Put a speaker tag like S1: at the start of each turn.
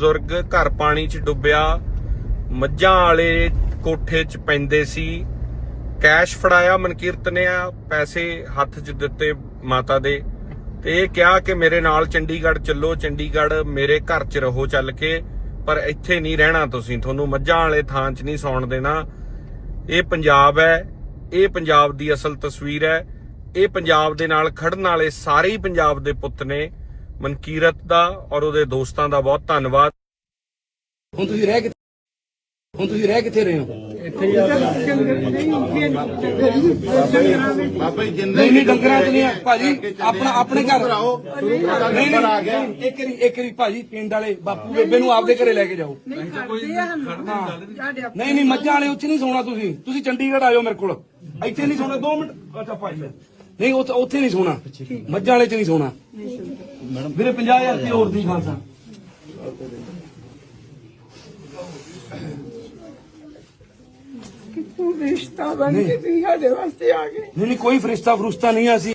S1: ਬਜ਼ੁਰਗ ਘਰ ਪਾਣੀ 'ਚ ਡੁੱਬਿਆ, ਮੱਝਾਂ ਵਾਲੇ ਕੋਠੇ 'ਚ ਪੈਂਦੇ ਸੀ। ਕੈਸ਼ ਫੜਾਇਆ ਮਨਕੀਰਤ ਨੇ ਆ, ਪੈਸੇ ਹੱਥ 'ਚ ਦਿੱਤੇ ਮਾਤਾ ਦੇ। ਤੇ ਇਹ ਕਿਹਾ ਕਿ ਮੇਰੇ ਨਾਲ ਚੰਡੀਗੜ੍ਹ ਚੱਲੋ, ਚੰਡੀਗੜ੍ਹ ਮੇਰੇ ਘਰ 'ਚ ਰਹੋ ਚੱਲ ਕੇ, ਪਰ ਇੱਥੇ ਨਹੀਂ ਰਹਿਣਾ ਤੁਸੀਂ। ਤੁਹਾਨੂੰ ਮੱਝਾਂ ਵਾਲੇ ਥਾਂ 'ਚ ਨਹੀਂ ਸੌਣ ਦੇਣਾ। ਇਹ ਪੰਜਾਬ ਹੈ, ਇਹ ਪੰਜਾਬ ਦੀ ਅਸਲ ਤਸਵੀਰ ਹੈ। ਇਹ ਪੰਜਾਬ ਦੇ ਨਾਲ ਖੜਨ ਵਾਲੇ ਸਾਰੇ ਹੀ ਪੰਜਾਬ ਦੇ ਪੁੱਤ ਨੇ। ਮਨਕੀਰਤ ਦਾ ਔਰ ਉਹਦੇ ਦੋਸਤਾਂ ਦਾ ਬਹੁਤ ਧੰਨਵਾਦ।
S2: ਹੁਣ ਤੁਸੀਂ ਰਹਿ ਕਿੱਥੇ ਹੁਣ ਤੁਸੀਂ ਰਹਿ ਕਿੱਥੇ ਰਹੇ ਹੋ?
S3: ਬਾਬਾ ਜੀ ਜਿੰਨੇ
S2: ਨਹੀਂ ਨਹੀਂ ਡੰਗਰਾਂ ਚ ਨਹੀਂ ਆ। ਭਾਜੀ ਆਪਣਾ ਆਪਣੇ ਘਰ। ਨਹੀਂ ਨਹੀਂ
S3: ਗਿਆ।
S2: ਇੱਕ ਰੀ ਇੱਕ ਰੀ ਭਾਜੀ ਪਿੰਡ ਵਾਲੇ ਬਾਪੂ ਬੇਬੇ ਨੂੰ ਆਪਦੇ ਘਰੇ ਲੈ ਕੇ ਜਾਓ। ਨਹੀਂ ਨਹੀਂ। ਮੱਝਾਂ ਵਾਲੇ ਉੱਥੇ ਨਹੀਂ ਸੌਣਾ ਤੁਸੀਂ। ਤੁਸੀਂ ਚੰਡੀਗੜ੍ਹ ਆਇਓ ਮੇਰੇ ਕੋਲ। ਇੱਥੇ ਨਹੀਂ ਸੌਣਾ 2 ਮਿੰਟ। ਅੱਛਾ ਭਾਈ ਨਹੀਂ ਉੱਥੇ ਉੱਥੇ ਨਹੀਂ ਸੌਣਾ। ਮੱਝਾਂ ਵਾਲੇ ਚ ਨਹੀਂ ਸੌਣਾ। ਵੀਰੇ 50000 ਰੁਪਏ ਹੋਰ ਦੀ ਖਾਲਸਾ।
S4: ਤੂੰ ਰਿਸ਼ਤਾ ਬਣ ਕੇ ਵੀ ਸਾਡੇ ਵਾਸਤੇ ਆ ਗਏ?
S2: ਨਹੀਂ ਨਹੀਂ ਕੋਈ ਫਰਿਸ਼ਤਾ ਫਰੁਸ਼ਤਾ ਨਹੀਂ ਆ ਅਸੀਂ